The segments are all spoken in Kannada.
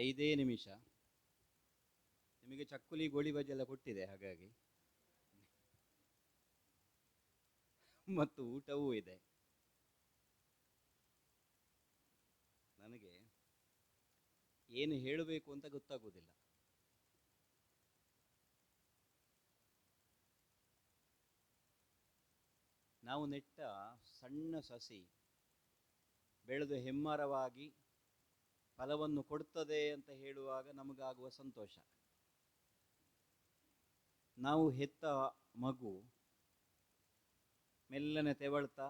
ಐದೇ ನಿಮಿಷ. ನಿಮಗೆ ಚಕ್ಕುಲಿ, ಗೋಳಿ ಬಜ್ಜಿ ಎಲ್ಲ ಕೊಟ್ಟಿದೆ, ಹಾಗಾಗಿ. ಮತ್ತು ಊಟವೂ ಇದೆ. ನನಗೆ ಏನು ಹೇಳಬೇಕು ಅಂತ ಗೊತ್ತಾಗುವುದಿಲ್ಲ. ನಾವು ನೆಟ್ಟ ಸಣ್ಣ ಸಸಿ ಬೆಳೆದು ಹೆಮ್ಮರವಾಗಿ ಫಲವನ್ನು ಕೊಡುತ್ತದೆ ಅಂತ ಹೇಳುವಾಗ ನಮಗಾಗುವ ಸಂತೋಷ. ನಾವು ಹೆತ್ತ ಮಗು ಮೆಲ್ಲನೆ ತೆವಳ್ತಾ,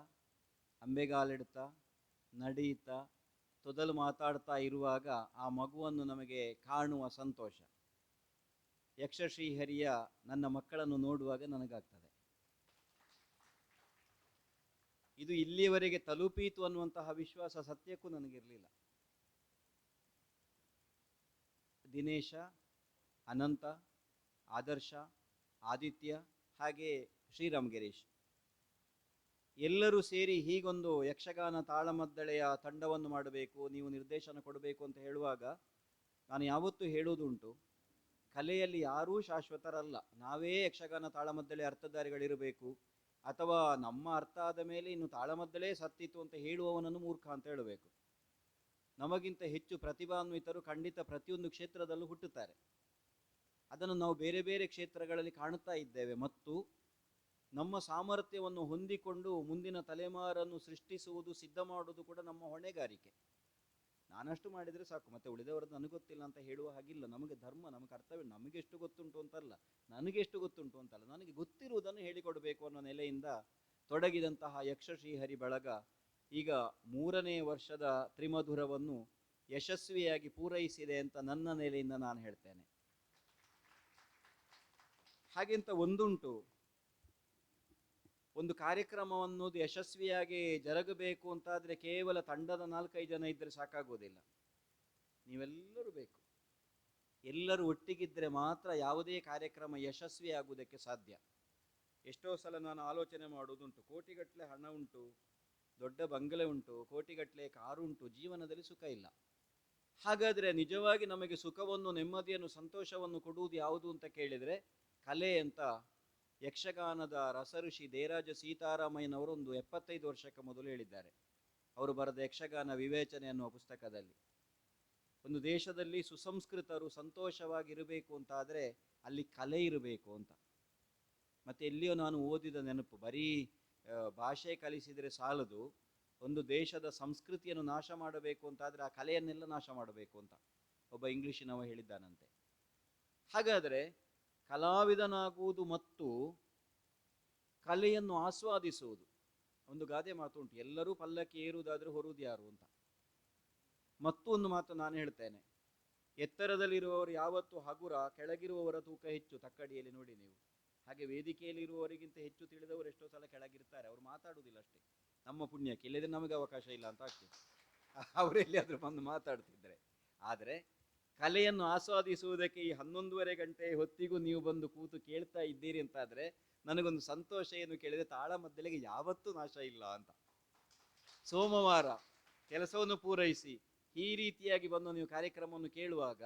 ಅಂಬೆಗಾಲಿಡ್ತಾ, ನಡೀತಾ, ತೊದಲು ಮಾತಾಡ್ತಾ ಇರುವಾಗ ಆ ಮಗುವನ್ನು ನಮಗೆ ಕಾಣುವ ಸಂತೋಷ. ಯಕ್ಷಶ್ರೀಹರಿಯ ನನ್ನ ಮಕ್ಕಳನ್ನು ನೋಡುವಾಗ ನನಗಾಗ್ತದೆ. ಇದು ಇಲ್ಲಿಯವರೆಗೆ ತಲುಪೀತು ಅನ್ನುವಂತಹ ವಿಶ್ವಾಸ ಸತ್ಯಕ್ಕೂ ನನಗಿರಲಿಲ್ಲ. ದಿನೇಶ, ಅನಂತ, ಆದರ್ಶ, ಆದಿತ್ಯ ಹಾಗೆ ಶ್ರೀರಾಮ್ ಗಿರೀಶ್ ಎಲ್ಲರೂ ಸೇರಿ ಹೀಗೊಂದು ಯಕ್ಷಗಾನ ತಾಳಮದ್ದಳೆಯ ತಂಡವನ್ನು ಮಾಡಬೇಕು, ನೀವು ನಿರ್ದೇಶನ ಕೊಡಬೇಕು ಅಂತ ಹೇಳುವಾಗ ನಾನು ಯಾವತ್ತೂ ಹೇಳುವುದುಂಟು, ಕಲೆಯಲ್ಲಿ ಯಾರೂ ಶಾಶ್ವತರಲ್ಲ. ನಾವೇ ಯಕ್ಷಗಾನ ತಾಳಮದ್ದಳೆ ಅರ್ಥಧಾರಿಗಳಿರಬೇಕು, ಅಥವಾ ನಮ್ಮ ಅರ್ಥ ಆದ ಮೇಲೆ ಇನ್ನು ತಾಳಮದ್ದಳೆ ಸತ್ತಿತ್ತು ಅಂತ ಹೇಳುವವನನ್ನು ಮೂರ್ಖ ಅಂತ ಹೇಳಬೇಕು. ನಮಗಿಂತ ಹೆಚ್ಚು ಪ್ರತಿಭಾನ್ವಿತರು ಖಂಡಿತ ಪ್ರತಿಯೊಂದು ಕ್ಷೇತ್ರದಲ್ಲೂ ಹುಟ್ಟುತ್ತಾರೆ. ಅದನ್ನು ನಾವು ಬೇರೆ ಬೇರೆ ಕ್ಷೇತ್ರಗಳಲ್ಲಿ ಕಾಣುತ್ತಾ ಇದ್ದೇವೆ. ಮತ್ತು ನಮ್ಮ ಸಾಮರ್ಥ್ಯವನ್ನು ಹೊಂದಿಕೊಂಡು ಮುಂದಿನ ತಲೆಮಾರನ್ನು ಸೃಷ್ಟಿಸುವುದು, ಸಿದ್ಧ ಮಾಡುವುದು ಕೂಡ ನಮ್ಮ ಹೊಣೆಗಾರಿಕೆ. ನಾನಷ್ಟು ಮಾಡಿದರೆ ಸಾಕು. ಮತ್ತೆ ಉಳಿದವರದ್ದು ನನಗೆ ಗೊತ್ತಿಲ್ಲ ಅಂತ ಹೇಳುವ ಹಾಗಿಲ್ಲ. ನಮಗೆ ಧರ್ಮ, ನಮಗೆ ಕರ್ತವ್ಯ ನಮಗೆ ಎಷ್ಟು ಗೊತ್ತುಂಟು ಅಂತಲ್ಲ. ನನಗೆ ಎಷ್ಟು ಗೊತ್ತುಂಟು ಅಂತಲ್ಲ. ನನಗೆ ಗೊತ್ತಿರುವುದನ್ನು ಹೇಳಿಕೊಡಬೇಕು ಅನ್ನೋ ನೆಲೆಯಿಂದ ತೊಡಗಿದಂತಹ ಯಕ್ಷಶ್ರೀಹರಿ ಬಳಗ ಈಗ ಮೂರನೇ ವರ್ಷದ ತ್ರಿಮಧುರವನ್ನು ಯಶಸ್ವಿಯಾಗಿ ಪೂರೈಸಿದೆ ಅಂತ ನನ್ನ ನೆಲೆಯಿಂದ ನಾನು ಹೇಳ್ತೇನೆ. ಹಾಗೆಂತ ಒಂದುಂಟು. ಒಂದು ಕಾರ್ಯಕ್ರಮ ಅನ್ನೋದು ಯಶಸ್ವಿಯಾಗಿ ಜರುಗಬೇಕು ಅಂತಾದರೆ ಕೇವಲ ತಂಡದ ನಾಲ್ಕೈದು ಜನ ಇದ್ದರೆ ಸಾಕಾಗೋದಿಲ್ಲ. ನೀವೆಲ್ಲರೂ ಬೇಕು. ಎಲ್ಲರೂ ಒಟ್ಟಿಗಿದ್ದರೆ ಮಾತ್ರ ಯಾವುದೇ ಕಾರ್ಯಕ್ರಮ ಯಶಸ್ವಿಯಾಗುವುದಕ್ಕೆ ಸಾಧ್ಯ. ಎಷ್ಟೋ ಸಲ ನಾನು ಆಲೋಚನೆ ಮಾಡುವುದುಂಟು. ಕೋಟಿಗಟ್ಟಲೆ ಹಣ ಉಂಟು. ದೊಡ್ಡ ಬಂಗಲೆ ಉಂಟು ಕೋಟಿಗಟ್ಟಲೆ ಕಾರು ಉಂಟು, ಜೀವನದಲ್ಲಿ ಸುಖ ಇಲ್ಲ. ಹಾಗಾದರೆ ನಿಜವಾಗಿ ನಮಗೆ ಸುಖವನ್ನು, ನೆಮ್ಮದಿಯನ್ನು, ಸಂತೋಷವನ್ನು ಕೊಡುವುದು ಯಾವುದು ಅಂತ ಕೇಳಿದರೆ ಕಲೆ ಅಂತ ಯಕ್ಷಗಾನದ ರಸಋಷಿ ದೇರಾಜ ಸೀತಾರಾಮಯ್ಯನವರೊಂದು ಎಪ್ಪತ್ತೈದು ವರ್ಷಕ್ಕೆ ಮೊದಲು ಹೇಳಿದ್ದಾರೆ. ಅವರು ಬರೆದ ಯಕ್ಷಗಾನ ವಿವೇಚನೆ ಅನ್ನುವ ಪುಸ್ತಕದಲ್ಲಿ. ಒಂದು ದೇಶದಲ್ಲಿ ಸುಸಂಸ್ಕೃತರು ಸಂತೋಷವಾಗಿರಬೇಕು ಅಂತಾದರೆ ಅಲ್ಲಿ ಕಲೆ ಇರಬೇಕು ಅಂತ. ಮತ್ತೆ ಎಲ್ಲಿಯೋ ನಾನು ಓದಿದ ನೆನಪು, ಬರೀ ಭಾಷೆ ಕಲಿಸಿದರೆ ಸಾಲದು. ಒಂದು ದೇಶದ ಸಂಸ್ಕೃತಿಯನ್ನು ನಾಶ ಮಾಡಬೇಕು ಅಂತಾದರೆ ಆ ಕಲೆಯನ್ನೆಲ್ಲ ನಾಶ ಮಾಡಬೇಕು ಅಂತ ಒಬ್ಬ ಇಂಗ್ಲಿಷಿನವ ಹೇಳಿದ್ದಾನಂತೆ. ಹಾಗಾದರೆ ಕಲಾವಿದನಾಗುವುದು ಮತ್ತು ಕಲೆಯನ್ನು ಆಸ್ವಾದಿಸುವುದು. ಒಂದು ಗಾದೆ ಮಾತು ಉಂಟು. ಎಲ್ಲರೂ ಪಲ್ಲಕ್ಕಿ ಏರುವುದಾದರೂ ಹೊರುವುದು ಯಾರು ಅಂತ. ಮತ್ತೊಂದು ಮಾತು ನಾನು ಹೇಳ್ತೇನೆ. ಎತ್ತರದಲ್ಲಿರುವವರು ಯಾವತ್ತು ಹಗುರ, ಕೆಳಗಿರುವವರ ತೂಕ ಹೆಚ್ಚು. ತಕ್ಕಡಿಯಲ್ಲಿ ನೋಡಿ ನೀವು. ಹಾಗೆ ವೇದಿಕೆಯಲ್ಲಿ ಇರುವವರಿಗಿಂತ ಹೆಚ್ಚು ತಿಳಿದವರು ಎಷ್ಟೋ ಸಲ ಕೆಳಗಿರ್ತಾರೆ. ಅವ್ರು ಮಾತಾಡುವುದಿಲ್ಲ ಅಷ್ಟೇ. ನಮ್ಮ ಪುಣ್ಯಕ್ಕೆ. ಇಲ್ಲದ್ರೆ ನಮಗೆ ಅವಕಾಶ ಇಲ್ಲ ಅಂತ ಆಗ್ತದೆ. ಅವರೆಲ್ಲಿಯಾದರೂ ಬಂದು ಮಾತಾಡ್ತಿದ್ರೆ. ಆದರೆ ಕಲೆಯನ್ನು ಆಸ್ವಾದಿಸುವುದಕ್ಕೆ ಈ ಹನ್ನೊಂದುವರೆ ಗಂಟೆ ಹೊತ್ತಿಗೂ ನೀವು ಬಂದು ಕೂತು ಕೇಳ್ತಾ ಇದ್ದೀರಿ ಅಂತಾದರೆ ನನಗೊಂದು ಸಂತೋಷ ಏನು ಕೇಳಿದರೆ ತಾಳಮದ್ದಲೆಗೆ ಯಾವತ್ತೂ ನಾಶ ಇಲ್ಲ ಅಂತ. ಸೋಮವಾರ ಕೆಲಸವನ್ನು ಪೂರೈಸಿ ಈ ರೀತಿಯಾಗಿ ಬಂದು ನೀವು ಕಾರ್ಯಕ್ರಮವನ್ನು ಕೇಳುವಾಗ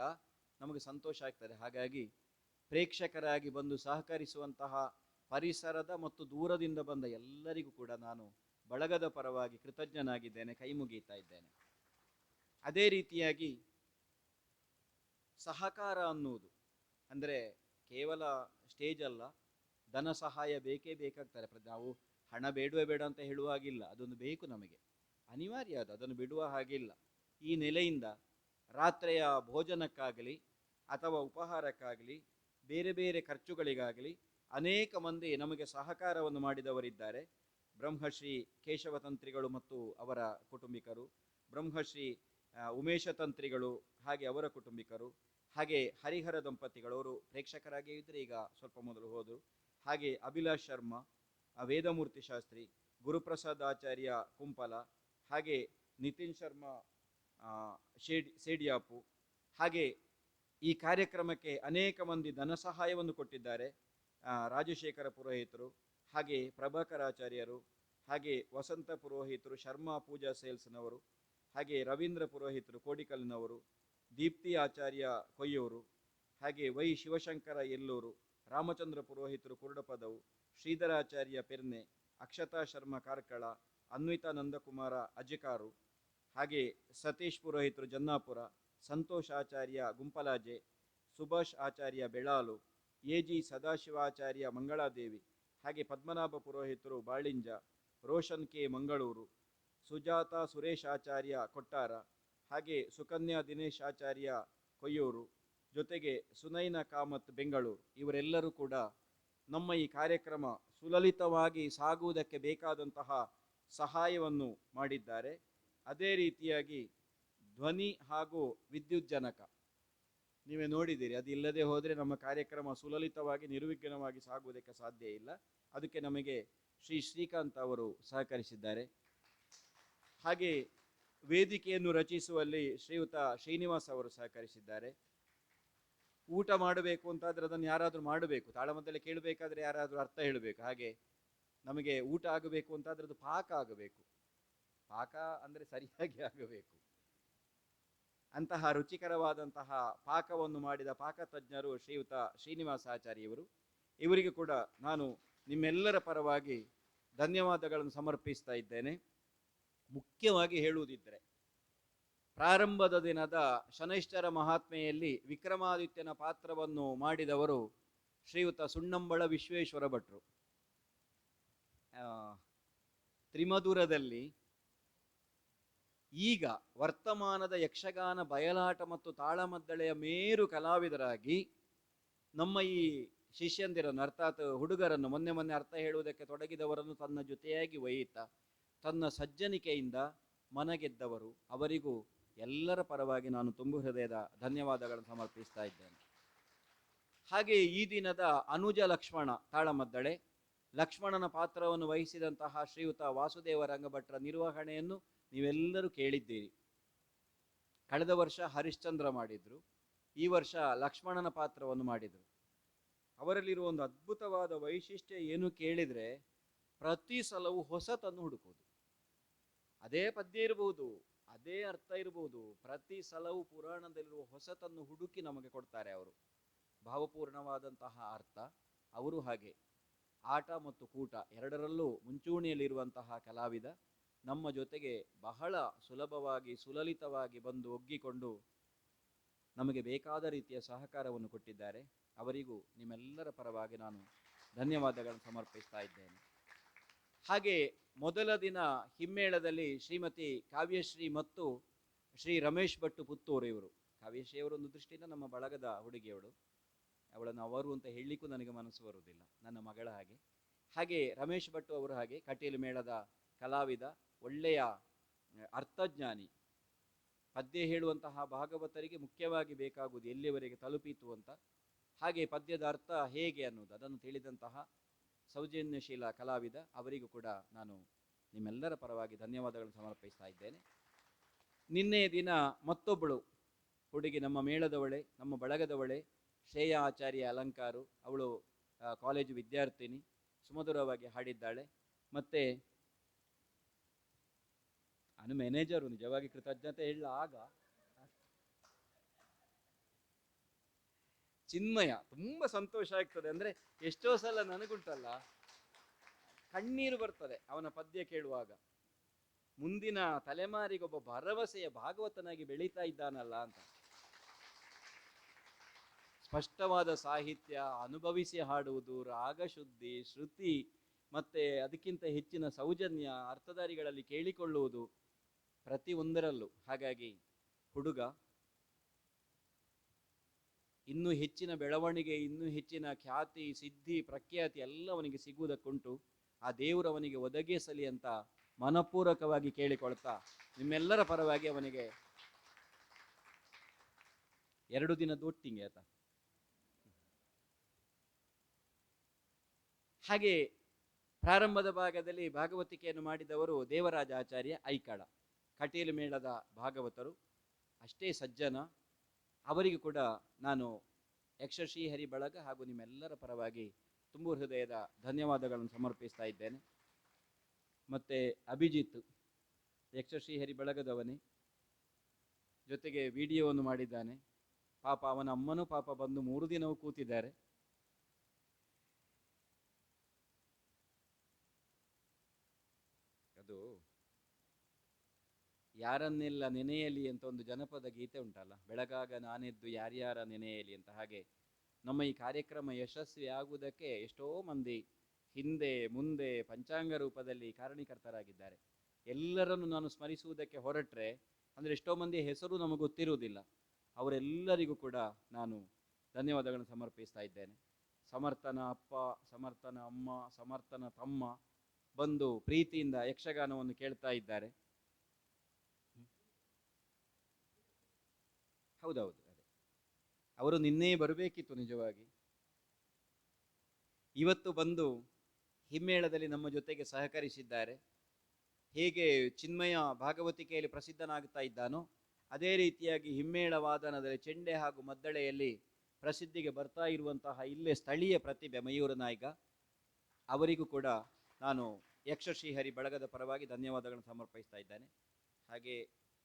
ನಮಗೆ ಸಂತೋಷ ಆಗ್ತದೆ. ಹಾಗಾಗಿ ಪ್ರೇಕ್ಷಕರಾಗಿ ಬಂದು ಸಹಕರಿಸುವಂತಹ ಪರಿಸರದ ಮತ್ತು ದೂರದಿಂದ ಬಂದ ಎಲ್ಲರಿಗೂ ಕೂಡ ನಾನು ಬಳಗದ ಪರವಾಗಿ ಕೃತಜ್ಞನಾಗಿದ್ದೇನೆ ಕೈ ಮುಗೀತಾ ಇದ್ದೇನೆ. ಅದೇ ರೀತಿಯಾಗಿ ಸಹಕಾರ ಅನ್ನುವುದು ಅಂದರೆ ಕೇವಲ ಸ್ಟೇಜ್ ಅಲ್ಲ, ಧನ ಸಹಾಯ ಬೇಕೇ ಬೇಕಾಗ್ತಾರೆ. ನಾವು ಹಣ ಬೇಡವೇ ಬೇಡ ಅಂತ ಹೇಳುವ ಹಾಗಿಲ್ಲ, ಅದೊಂದು ಬೇಕು ನಮಗೆ. ಅನಿವಾರ್ಯ ಅದು, ಅದನ್ನು ಬಿಡುವ ಹಾಗಿಲ್ಲ. ಈ ನೆಲೆಯಿಂದ ರಾತ್ರಿಯ ಭೋಜನಕ್ಕಾಗಲಿ ಅಥವಾ ಉಪಹಾರಕ್ಕಾಗಲಿ ಬೇರೆ ಬೇರೆ ಖರ್ಚುಗಳಿಗಾಗಲಿ ಅನೇಕ ಮಂದಿ ನಮಗೆ ಸಹಕಾರವನ್ನು ಮಾಡಿದವರಿದ್ದಾರೆ. ಬ್ರಹ್ಮಶ್ರೀ ಕೇಶವ ತಂತ್ರಿಗಳು ಮತ್ತು ಅವರ ಕುಟುಂಬಿಕರು, ಬ್ರಹ್ಮಶ್ರೀ ಉಮೇಶ ತಂತ್ರಿಗಳು ಹಾಗೆ ಅವರ ಕುಟುಂಬಿಕರು, ಹಾಗೆ ಹರಿಹರ ದಂಪತಿಗಳು, ಅವರು ಪ್ರೇಕ್ಷಕರಾಗಿಯೇ ಇದ್ದರೆ ಈಗ ಸ್ವಲ್ಪ ಮೊದಲು ಹೋದರು. ಹಾಗೆ ಅಭಿಲಾಷ್ ಶರ್ಮಾ ವೇದಮೂರ್ತಿ ಶಾಸ್ತ್ರಿ, ಗುರುಪ್ರಸಾದ್ ಆಚಾರ್ಯ ಕುಂಪಲ, ಹಾಗೆ ನಿತಿನ್ ಶರ್ಮಾ ಶೇಡ್ ಸೇಡಿಯಾಪು ಹಾಗೆ ಈ ಕಾರ್ಯಕ್ರಮಕ್ಕೆ ಅನೇಕ ಮಂದಿ ಧನ ಸಹಾಯವನ್ನು ಕೊಟ್ಟಿದ್ದಾರೆ. ರಾಜಶೇಖರ ಪುರೋಹಿತರು, ಹಾಗೆ ಪ್ರಭಾಕರಾಚಾರ್ಯರು ಹಾಗೆ ವಸಂತ ಪುರೋಹಿತರು, ಶರ್ಮಾ ಪೂಜಾ ಸೇಲ್ಸ್ನವರು, ಹಾಗೆ ರವೀಂದ್ರ ಪುರೋಹಿತರು, ಕೋಡಿಕಲ್ನವರು, ದೀಪ್ತಿ ಆಚಾರ್ಯ ಕೊಯ್ಯೂರು, ಹಾಗೆ ವೈ ಶಿವಶಂಕರ ಎಲ್ಲೂರು, ರಾಮಚಂದ್ರ ಪುರೋಹಿತರು ಕುರುಡಪದವು ಶ್ರೀಧರಾಚಾರ್ಯ ಪೆರ್ನೆ, ಅಕ್ಷತಾ ಶರ್ಮಾ ಕಾರ್ಕಳ, ಅನ್ವಿತಾ ನಂದಕುಮಾರ ಅಜಿಕಾರು, ಹಾಗೆ ಸತೀಶ್ ಪುರೋಹಿತರು ಜನ್ನಾಪುರ ಸಂತೋಷ್ ಆಚಾರ್ಯ ಗುಂಪಲಾಜೆ, ಸುಭಾಷ್ ಆಚಾರ್ಯ ಬೆಳಾಲು ಎ ಜಿ ಸದಾಶಿವಾಚಾರ್ಯ ಮಂಗಳಾದೇವಿ, ಹಾಗೆ ಪದ್ಮನಾಭ ಪುರೋಹಿತರು ಬಾಳಿಂಜ, ರೋಷನ್ ಕೆ ಮಂಗಳೂರು, ಸುಜಾತ ಸುರೇಶ್ ಆಚಾರ್ಯ ಕೊಟ್ಟಾರ, ಹಾಗೆ ಸುಕನ್ಯಾ ದಿನೇಶ್ ಆಚಾರ್ಯ ಕೊಯ್ಯೂರು, ಜೊತೆಗೆ ಸುನೈನ ಕಾಮತ್ ಬೆಂಗಳೂರು. ಇವರೆಲ್ಲರೂ ಕೂಡ ನಮ್ಮ ಈ ಕಾರ್ಯಕ್ರಮ ಸುಲಲಿತವಾಗಿ ಸಾಗುವುದಕ್ಕೆ ಬೇಕಾದಂತಹ ಸಹಾಯವನ್ನು ಮಾಡಿದ್ದಾರೆ. ಅದೇ ರೀತಿಯಾಗಿ ಧ್ವನಿ ಹಾಗೂ ವಿದ್ಯುಜ್ಜನಕ. ನೀವೇ ನೋಡಿದ್ದೀರಿ, ಅದು ಇಲ್ಲದೆ ಹೋದರೆ ನಮ್ಮ ಕಾರ್ಯಕ್ರಮ ಸುಲಲಿತವಾಗಿ, ನಿರ್ವಿಘ್ನವಾಗಿ ಸಾಗುವುದಕ್ಕೆ ಸಾಧ್ಯ ಇಲ್ಲ. ಅದಕ್ಕೆ ನಮಗೆ ಶ್ರೀ ಶ್ರೀಕಾಂತ್ ಅವರು ಸಹಕರಿಸಿದ್ದಾರೆ. ಹಾಗೆ ವೇದಿಕೆಯನ್ನು ರಚಿಸುವಲ್ಲಿ ಶ್ರೀಯುತ ಶ್ರೀನಿವಾಸ್ ಅವರು ಸಹಕರಿಸಿದ್ದಾರೆ. ಊಟ ಮಾಡಬೇಕು ಅಂತಾದರೆ ಅದನ್ನು ಯಾರಾದರೂ ಮಾಡಬೇಕು. ತಾಳಮದ್ದಲೆ ಕೇಳಬೇಕಾದ್ರೆ ಯಾರಾದರೂ ಅರ್ಥ ಹೇಳಬೇಕು. ಹಾಗೆ ನಮಗೆ ಊಟ ಆಗಬೇಕು ಅಂತಾದ್ರೆ ಅದು ಪಾಕ ಆಗಬೇಕು. ಪಾಕ ಅಂದರೆ ಸರಿಯಾಗಿ ಆಗಬೇಕು. ಅಂತಹ ರುಚಿಕರವಾದಂತಹ ಪಾಕವನ್ನು ಮಾಡಿದ ಪಾಕತಜ್ಞರು ಶ್ರೀಯುತ ಶ್ರೀನಿವಾಸ ಆಚಾರ್ಯವರು ಇವರಿಗೆ ಕೂಡ ನಾನು ನಿಮ್ಮೆಲ್ಲರ ಪರವಾಗಿ ಧನ್ಯವಾದಗಳನ್ನು ಸಮರ್ಪಿಸ್ತಾ ಇದ್ದೇನೆ. ಮುಖ್ಯವಾಗಿ ಹೇಳುವುದಿದ್ದರೆ ಪ್ರಾರಂಭದ ದಿನದ ಶನೈಶ್ಚರ ಮಹಾತ್ಮೆಯಲ್ಲಿ ವಿಕ್ರಮಾದಿತ್ಯನ ಪಾತ್ರವನ್ನು ಮಾಡಿದವರು ಶ್ರೀಯುತ ಸುಣ್ಣಂಬಳ ವಿಶ್ವೇಶ್ವರ ಭಟ್ರು. ತ್ರಿಮಧುರದಲ್ಲಿ ಈಗ ವರ್ತಮಾನದ ಯಕ್ಷಗಾನ ಬಯಲಾಟ ಮತ್ತು ತಾಳಮದ್ದಳೆಯ ಮೇರು ಕಲಾವಿದರಾಗಿ ನಮ್ಮ ಈ ಶಿಷ್ಯಂದಿರನ್ನು ಅರ್ಥಾತ್ ಹುಡುಗರನ್ನು ಮೊನ್ನೆ ಮೊನ್ನೆ ಅರ್ಥ ಹೇಳುವುದಕ್ಕೆ ತೊಡಗಿದವರನ್ನು ತನ್ನ ಜೊತೆಯಾಗಿ ಒಯ್ಯುತ್ತಾ ತನ್ನ ಸಜ್ಜನಿಕೆಯಿಂದ ಮನಗೆದ್ದವರು. ಅವರಿಗೂ ಎಲ್ಲರ ಪರವಾಗಿ ನಾನು ತುಂಬು ಹೃದಯದ ಧನ್ಯವಾದಗಳನ್ನು ಸಮರ್ಪಿಸ್ತಾ ಇದ್ದೇನೆ. ಹಾಗೆ ಈ ದಿನದ ಅನುಜ ಲಕ್ಷ್ಮಣ ತಾಳಮದ್ದಳೆ, ಲಕ್ಷ್ಮಣನ ಪಾತ್ರವನ್ನು ವಹಿಸಿದಂತಹ ಶ್ರೀಯುತ ವಾಸುದೇವ ರಂಗಭಟ್ರ ನಿರ್ವಹಣೆಯನ್ನು ನೀವೆಲ್ಲರೂ ಕೇಳಿದ್ದೀರಿ. ಕಳೆದ ವರ್ಷ ಹರಿಶ್ಚಂದ್ರ ಮಾಡಿದ್ರು, ಈ ವರ್ಷ ಲಕ್ಷ್ಮಣನ ಪಾತ್ರವನ್ನು ಮಾಡಿದರು. ಅವರಲ್ಲಿರುವ ಒಂದು ಅದ್ಭುತವಾದ ವೈಶಿಷ್ಟ್ಯ ಏನು ಕೇಳಿದ್ರೆ, ಪ್ರತಿ ಸಲವೂ ಹೊಸತನ್ನು ಹುಡುಕುವುದು ಅದೇ ಪದ್ಯ ಇರಬಹುದು ಅದೇ ಅರ್ಥ ಇರಬಹುದು ಪ್ರತಿ ಸಲವೂ ಪುರಾಣದಲ್ಲಿರುವ ಹೊಸತನ್ನು ಹುಡುಕಿ ನಮಗೆ ಕೊಡ್ತಾರೆ ಅವರು. ಭಾವಪೂರ್ಣವಾದಂತಹ ಅರ್ಥ, ಅವರು ಹಾಗೆ. ಆಟ ಮತ್ತು ಕೂಟ ಎರಡರಲ್ಲೂ ಮುಂಚೂಣಿಯಲ್ಲಿರುವಂತಹ ಕಲಾವಿದ ನಮ್ಮ ಜೊತೆಗೆ ಬಹಳ ಸುಲಭವಾಗಿ, ಸುಲಲಿತವಾಗಿ ಬಂದು ಒಗ್ಗಿಕೊಂಡು ನಮಗೆ ಬೇಕಾದ ರೀತಿಯ ಸಹಕಾರವನ್ನು ಕೊಟ್ಟಿದ್ದಾರೆ. ಅವರಿಗೂ ನಿಮ್ಮೆಲ್ಲರ ಪರವಾಗಿ ನಾನು ಧನ್ಯವಾದಗಳನ್ನು ಸಮರ್ಪಿಸ್ತಾ ಇದ್ದೇನೆ. ಹಾಗೆ ಮೊದಲ ದಿನ ಹಿಮ್ಮೇಳದಲ್ಲಿ ಶ್ರೀಮತಿ ಕಾವ್ಯಶ್ರೀ ಮತ್ತು ಶ್ರೀ ರಮೇಶ್ ಭಟ್ಟು ಪುತ್ತೂರು ಇವರು. ಕಾವ್ಯಶ್ರೀ ಅವರೊಂದು ದೃಷ್ಟಿಯಿಂದ ನಮ್ಮ ಬಳಗದ ಹುಡುಗಿಯವಳು ಅವಳನ್ನು ಅವರು ಅಂತ ಹೇಳಲಿಕ್ಕೂ ನನಗೆ ಮನಸ್ಸು ಬರುವುದಿಲ್ಲ. ನನ್ನ ಮಗಳ ಹಾಗೆ. ಹಾಗೆ ರಮೇಶ್ ಭಟ್ಟು ಅವರು ಹಾಗೆ ಕಟೀಲು ಮೇಳದ ಕಲಾವಿದ ಒಳ್ಳೆಯ ಅರ್ಥಜ್ಞಾನಿ. ಪದ್ಯ ಹೇಳುವಂತಹ ಭಾಗವತರಿಗೆ ಮುಖ್ಯವಾಗಿ ಬೇಕಾಗುವುದು ಎಲ್ಲಿವರೆಗೆ ತಲುಪಿತು ಅಂತ. ಹಾಗೆ ಪದ್ಯದ ಅರ್ಥ ಹೇಗೆ ಅನ್ನೋದು ಅದನ್ನು ತಿಳಿದಂತಹ ಸೌಜನ್ಯಶೀಲ ಕಲಾವಿದ ಅವರಿಗೂ ಕೂಡ ನಾನು ನಿಮ್ಮೆಲ್ಲರ ಪರವಾಗಿ ಧನ್ಯವಾದಗಳನ್ನು ಸಮರ್ಪಿಸ್ತಾ ಇದ್ದೇನೆ. ನಿನ್ನೆಯ ದಿನ ಮತ್ತೊಬ್ಬಳು, ಹುಡುಗಿ ನಮ್ಮ ಮೇಳದವಳೆ, ನಮ್ಮ ಬಳಗದವಳೆ ಶ್ರೇಯಾ ಆಚಾರ್ಯ ಅಲಂಕಾರು. ಅವಳು ಕಾಲೇಜು ವಿದ್ಯಾರ್ಥಿನಿ, ಸುಮಧುರವಾಗಿ ಹಾಡಿದ್ದಾಳೆ. ಮತ್ತೆ ನಾನು ಮ್ಯಾನೇಜರು, ನಿಜವಾಗಿ ಕೃತಜ್ಞತೆ ಹೇಳ ಆಗ ಚಿನ್ಮಯ ತುಂಬಾ ಸಂತೋಷ ಆಗ್ತದೆ. ಅಂದ್ರೆ ಎಷ್ಟೋ ಸಲ ನನಗುಂಟಲ್ಲ, ಕಣ್ಣೀರು ಬರ್ತದೆ ಅವನ ಪದ್ಯ ಕೇಳುವಾಗ. ಮುಂದಿನ ತಲೆಮಾರಿಗೊಬ್ಬ ಭರವಸೆಯ ಭಾಗವತನಾಗಿ ಬೆಳೀತಾ ಇದ್ದಾನಲ್ಲ ಅಂತ. ಸ್ಪಷ್ಟವಾದ ಸಾಹಿತ್ಯ, ಅನುಭವಿಸಿ ಹಾಡುವುದು, ರಾಗಶುದ್ಧಿ, ಶ್ರುತಿ, ಮತ್ತೆ ಅದಕ್ಕಿಂತ ಹೆಚ್ಚಿನ ಸೌಜನ್ಯ, ಅರ್ಥಧಾರಿಗಳಲ್ಲಿ ಕೇಳಿಕೊಳ್ಳುವುದು. ಪ್ರತಿ ಒಂದರಲ್ಲೂ ಹಾಗಾಗಿ ಹುಡುಗ ಇನ್ನೂ ಹೆಚ್ಚಿನ ಬೆಳವಣಿಗೆ, ಇನ್ನೂ ಹೆಚ್ಚಿನ ಖ್ಯಾತಿ, ಸಿದ್ಧಿ, ಪ್ರಖ್ಯಾತಿ ಎಲ್ಲ ಅವನಿಗೆ ಸಿಗುವುದಕ್ಕುಂಟು, ಆ ದೇವರು ಅವನಿಗೆ ಒದಗಿಸಲಿ ಅಂತ ಮನಪೂರ್ವಕವಾಗಿ ಕೇಳಿಕೊಳ್ತಾ, ನಿಮ್ಮೆಲ್ಲರ ಪರವಾಗಿ ಅವನಿಗೆ ಎರಡು ದಿನದ ಒಟ್ಟಿಂಗೆ ಆತ ಹಾಗೆ ಪ್ರಾರಂಭದ ಭಾಗದಲ್ಲಿ ಭಾಗವತಿಕೆಯನ್ನು ಮಾಡಿದವರು ದೇವರಾಜ ಆಚಾರ್ಯ ಐಕಳ. ಕಟೀಲು ಮೇಳದ ಭಾಗವತರು, ಅಷ್ಟೇ ಸಜ್ಜನ, ಅವರಿಗೂ ಕೂಡ ನಾನು ಯಕ್ಷಶ್ರೀಹರಿ ಬಳಗ ಹಾಗೂ ನಿಮ್ಮೆಲ್ಲರ ಪರವಾಗಿ ತುಂಬು ಹೃದಯದ ಧನ್ಯವಾದಗಳನ್ನು ಸಮರ್ಪಿಸ್ತಾ ಇದ್ದೇನೆ. ಮತ್ತು ಅಭಿಜಿತ್ ಯಕ್ಷಶ್ರೀಹರಿ ಬಳಗದವನೇ ಜೊತೆಗೆ ವಿಡಿಯೋವನ್ನು ಮಾಡಿದ್ದಾನೆ. ಪಾಪ ಅವನ ಅಮ್ಮನೂ ಪಾಪ ಬಂದು ಮೂರು ದಿನವೂ ಕೂತಿದ್ದಾರೆ ಅದು ಯಾರನ್ನೆಲ್ಲ ನೆನೆಯಲಿ ಅಂತ ಒಂದು ಜನಪದ ಗೀತೆ ಉಂಟಲ್ಲ? ಬೆಳಗಾಗ ನಾನೆದ್ದು ಯಾರ್ಯಾರ ನೆನೆಯಲಿ ಅಂತ ಹಾಗೆ. ನಮ್ಮ ಈ ಕಾರ್ಯಕ್ರಮ ಯಶಸ್ವಿ ಆಗುವುದಕ್ಕೆ ಎಷ್ಟೋ ಮಂದಿ ಹಿಂದೆ, ಮುಂದೆ, ಪಂಚಾಂಗ ರೂಪದಲ್ಲಿ ಕಾರಣೀಕರ್ತರಾಗಿದ್ದಾರೆ. ಎಲ್ಲರನ್ನು ನಾನು ಸ್ಮರಿಸುವುದಕ್ಕೆ ಹೊರಟ್ರೆ ಅಂದರೆ ಎಷ್ಟೋ ಮಂದಿ ಹೆಸರು ನಮಗೆ ಗೊತ್ತಿರುವುದಿಲ್ಲ. ಅವರೆಲ್ಲರಿಗೂ ಕೂಡ ನಾನು ಧನ್ಯವಾದಗಳನ್ನು ಸಮರ್ಪಿಸ್ತಾ ಇದ್ದೇನೆ. ಸಮರ್ಥನ ಅಪ್ಪ, ಸಮರ್ಥನ ಅಮ್ಮ, ಸಮರ್ಥನ ತಮ್ಮ ಬಂದು ಪ್ರೀತಿಯಿಂದ ಯಕ್ಷಗಾನವನ್ನು ಕೇಳ್ತಾ ಇದ್ದಾರೆ. ಹೌದೌದು ಅವರು ನಿನ್ನೆ ಬರಬೇಕಿತ್ತು ನಿಜವಾಗಿ. ಇವತ್ತು ಬಂದು ಹಿಮ್ಮೇಳದಲ್ಲಿ ನಮ್ಮ ಜೊತೆಗೆ ಸಹಕರಿಸಿದ್ದಾರೆ. ಹೇಗೆ ಚಿನ್ಮಯ ಭಾಗವತಿಕೆಯಲ್ಲಿ ಪ್ರಸಿದ್ಧನಾಗ್ತಾ ಇದ್ದಾನೋ, ಅದೇ ರೀತಿಯಾಗಿ ಹಿಮ್ಮೇಳ ವಾದನದಲ್ಲಿ ಚೆಂಡೆ ಹಾಗೂ ಮದ್ದಳೆಯಲ್ಲಿ ಪ್ರಸಿದ್ಧಿಗೆ ಬರ್ತಾ ಇರುವಂತಹ ಇಲ್ಲೇ ಸ್ಥಳೀಯ ಪ್ರತಿಭೆ ಮಯೂರ ನಾಯ್ಕ, ಅವರಿಗೂ ಕೂಡ ನಾನು ಯಕ್ಷ ಶ್ರೀಹರಿ ಬಳಗದ ಪರವಾಗಿ ಧನ್ಯವಾದಗಳನ್ನು ಸಮರ್ಪಿಸ್ತಾ ಇದ್ದೇನೆ. ಹಾಗೆ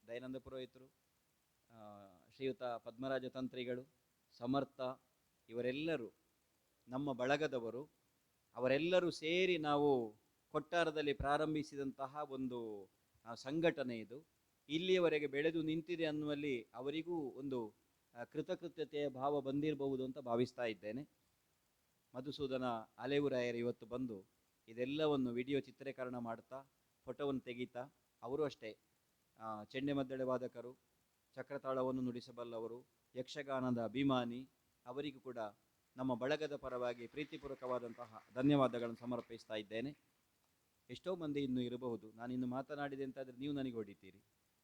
ದಯಾನಂದ ಪುರೋಹಿತರು ಶ್ರೀಯುತ ಪದ್ಮರಾಜ ತಂತ್ರಿಗಳು, ಸಮರ್ಥ, ಇವರೆಲ್ಲರೂ ನಮ್ಮ ಬಳಗದವರು, ಅವರೆಲ್ಲರೂ ಸೇರಿ ನಾವು ಕೊಟ್ಟಾರದಲ್ಲಿ ಪ್ರಾರಂಭಿಸಿದಂತಹ ಒಂದು ಸಂಘಟನೆ ಇದು. ಇಲ್ಲಿಯವರೆಗೆ ಬೆಳೆದು ನಿಂತಿದೆ ಅನ್ನುವಲ್ಲಿ ಅವರಿಗೂ ಒಂದು ಕೃತಕೃತ್ಯತೆಯ ಭಾವ ಬಂದಿರಬಹುದು ಅಂತ ಭಾವಿಸ್ತಾ ಇದ್ದೇನೆ. ಮಧುಸೂದನ ಅಲೆವುರಾಯರು ಇವತ್ತು ಬಂದು ಇದೆಲ್ಲವನ್ನು ವಿಡಿಯೋ ಚಿತ್ರೀಕರಣ ಮಾಡ್ತಾ, ಫೋಟೋವನ್ನು ತೆಗೀತಾ, ಅವರು ಅಷ್ಟೇ. ಚೆಂಡೆ ಮದ್ದಳೆ ವಾದಕರು ಚಕ್ರತಾಳವನ್ನು ನುಡಿಸಬಲ್ಲವರು, ಯಕ್ಷಗಾನದ ಅಭಿಮಾನಿ, ಅವರಿಗೂ ಕೂಡ ನಮ್ಮ ಬಳಗದ ಪರವಾಗಿ ಪ್ರೀತಿಪೂರ್ವಕವಾದಂತಹ ಧನ್ಯವಾದಗಳನ್ನು ಸಮರ್ಪಿಸ್ತಾ ಇದ್ದೇನೆ. ಎಷ್ಟೋ ಮಂದಿ ಇನ್ನೂ ಇರಬಹುದು. ನಾನು ಇನ್ನು ಮಾತನಾಡಿದೆ ಅಂತಾದರೆ ನೀವು ನನಗೆ ಹೊಡಿತೀರಿ.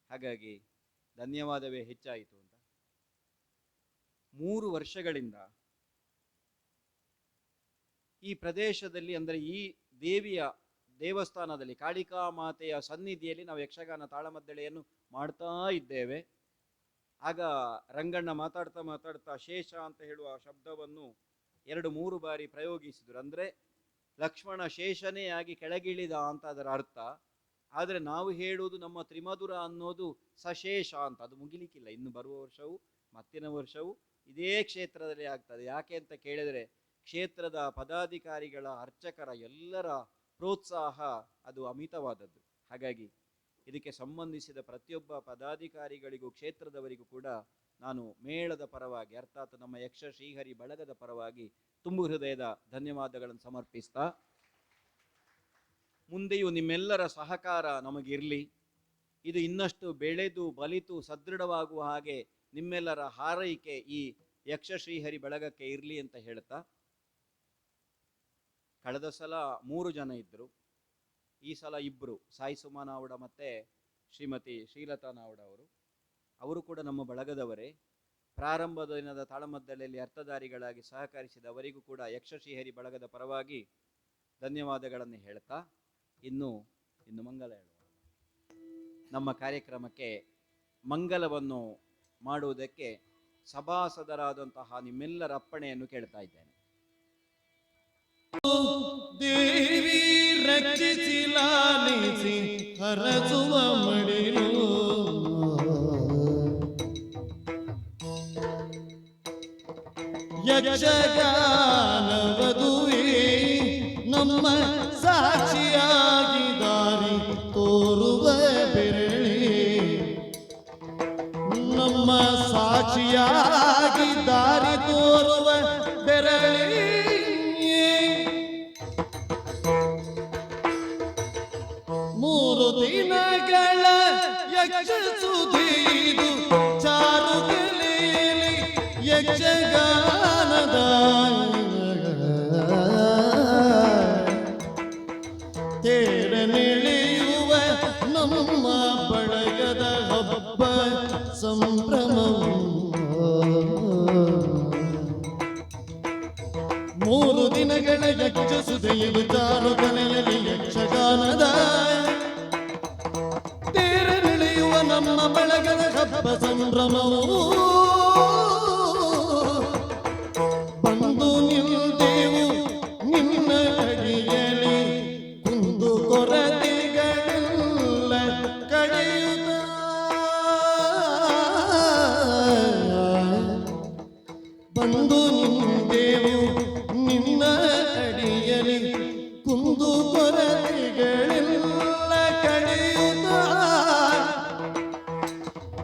ಹಾಗಾಗಿ ಧನ್ಯವಾದವೇ ಹೆಚ್ಚಾಯಿತು ಅಂತ. ಮೂರು ವರ್ಷಗಳಿಂದ ಈ ಪ್ರದೇಶದಲ್ಲಿ ಅಂದರೆ ಈ ದೇವಿಯ ದೇವಸ್ಥಾನದಲ್ಲಿ ಕಾಳಿಕಾ ಮಾತೆಯ ಸನ್ನಿಧಿಯಲ್ಲಿ ನಾವು ಯಕ್ಷಗಾನ ತಾಳಮದ್ದಳೆಯನ್ನು ಮಾಡ್ತಾ ಇದ್ದೇವೆ. ಆಗ ರಂಗಣ್ಣ ಮಾತಾಡ್ತಾ ಮಾತಾಡ್ತಾ ಶೇಷ ಅಂತ ಹೇಳುವ ಶಬ್ದವನ್ನು ಎರಡು ಮೂರು ಬಾರಿ ಪ್ರಯೋಗಿಸಿದ್ರು. ಅಂದರೆ ಲಕ್ಷ್ಮಣ ಶೇಷನೇ ಆಗಿ ಕೆಳಗಿಳಿದ ಅಂತ ಅದರ ಅರ್ಥ. ಆದರೆ ನಾವು ಹೇಳುವುದು ನಮ್ಮ ತ್ರಿಮಧುರ ಅನ್ನೋದು ಸಶೇಷ ಅಂತ. ಅದು ಮುಗಿಲಿಕ್ಕಿಲ್ಲ. ಇನ್ನು ಬರುವ ವರ್ಷವೂ, ಮತ್ತಿನ ವರ್ಷವೂ ಇದೇ ಕ್ಷೇತ್ರದಲ್ಲಿ ಆಗ್ತದೆ. ಯಾಕೆ ಅಂತ ಕೇಳಿದರೆ ಕ್ಷೇತ್ರದ ಪದಾಧಿಕಾರಿಗಳ ಅರ್ಚಕರ ಎಲ್ಲರ ಪ್ರೋತ್ಸಾಹ ಅದು ಅಮಿತವಾದದ್ದು. ಹಾಗಾಗಿ ಇದಕ್ಕೆ ಸಂಬಂಧಿಸಿದ ಪ್ರತಿಯೊಬ್ಬ ಪದಾಧಿಕಾರಿಗಳಿಗೂ, ಕ್ಷೇತ್ರದವರಿಗೂ ಕೂಡ ನಾನು ಮೇಳದ ಪರವಾಗಿ, ಅರ್ಥಾತ್ ನಮ್ಮ ಯಕ್ಷ ಶ್ರೀಹರಿ ಬಳಗದ ಪರವಾಗಿ ತುಂಬು ಹೃದಯದ ಧನ್ಯವಾದಗಳನ್ನು ಸಮರ್ಪಿಸ್ತಾ, ಮುಂದೆಯೂ ನಿಮ್ಮೆಲ್ಲರ ಸಹಕಾರ ನಮಗಿರಲಿ. ಇದು ಇನ್ನಷ್ಟು ಬೆಳೆದು, ಬಲಿತು, ಸದೃಢವಾಗುವ ಹಾಗೆ ನಿಮ್ಮೆಲ್ಲರ ಹಾರೈಕೆ ಈ ಯಕ್ಷ ಶ್ರೀಹರಿ ಬಳಗಕ್ಕೆ ಇರಲಿ ಅಂತ ಹೇಳ್ತಾ, ಕಳೆದ ಸಲ ಮೂರು ಜನ ಇದ್ದರು. ಈ ಸಲ ಇಬ್ಬರು ಸಾಯಿ ಸುಮಾ ನಾವುಡ ಮತ್ತು ಶ್ರೀಮತಿ ಶ್ರೀಲತಾ ನಾವುಡ ಅವರು. ಅವರು ಕೂಡ ನಮ್ಮ ಬಳಗದವರೇ. ಪ್ರಾರಂಭದ ದಿನದ ತಾಳಮದ್ದಲೆಯಲ್ಲಿ ಅರ್ಥಧಾರಿಗಳಾಗಿ ಸಹಕರಿಸಿದ ಅವರಿಗೂ ಕೂಡ ಯಕ್ಷ ಶ್ರೀಹರಿ ಬಳಗದ ಪರವಾಗಿ ಧನ್ಯವಾದಗಳನ್ನು ಹೇಳ್ತಾ ಇನ್ನು ಇನ್ನು ಮಂಗಲ ಹೇಳುವ. ನಮ್ಮ ಕಾರ್ಯಕ್ರಮಕ್ಕೆ ಮಂಗಲವನ್ನು ಮಾಡುವುದಕ್ಕೆ ಸಭಾಸದರಾದಂತಹ ನಿಮ್ಮೆಲ್ಲರ ಅಪ್ಪಣೆಯನ್ನು ಕೇಳ್ತಾ ಇದ್ದೇನೆ. ಹರಸುವ ಮಡಿಲು. ಯಕ್ಷಗಾನವದುವೆ ನಮ್ಮ ಸಾಕ್ಷಿಯಾಗಿ ದಾರಿ ತೋರುವ ಬೆರಳಿ. ನಮ್ಮ ಸಾಕ್ಷಿಯಾಗಿ ದಾರಿ ದಿನಗಳ ಯಕ್ಷ ಸುಧೀದು ಚಾರು ಕಲೆಯಲ್ಲಿ ಯಕ್ಷಗಾನದ ತೇರನೆಳೆಯುವ ನಮ್ಮ ಬಳಗದ ಹಬ್ಬ ಸಂಭ್ರಮ ಮೂರು ದಿನಗಳ ಯಕ್ಷ ಸುದೆಯಲು ಚಾರು ಕಲೆಯಲ್ಲಿ ಯಕ್ಷಗಾನದ ನಮ್ಮ ಬಳಗದ ಹಬ್ಬ ಸಂಭ್ರಮವು.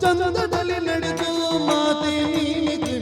ಚಂದದಲ್ಲಿ ನಡೆದು ಮಾತೆ ನೀನೆ ಕೈ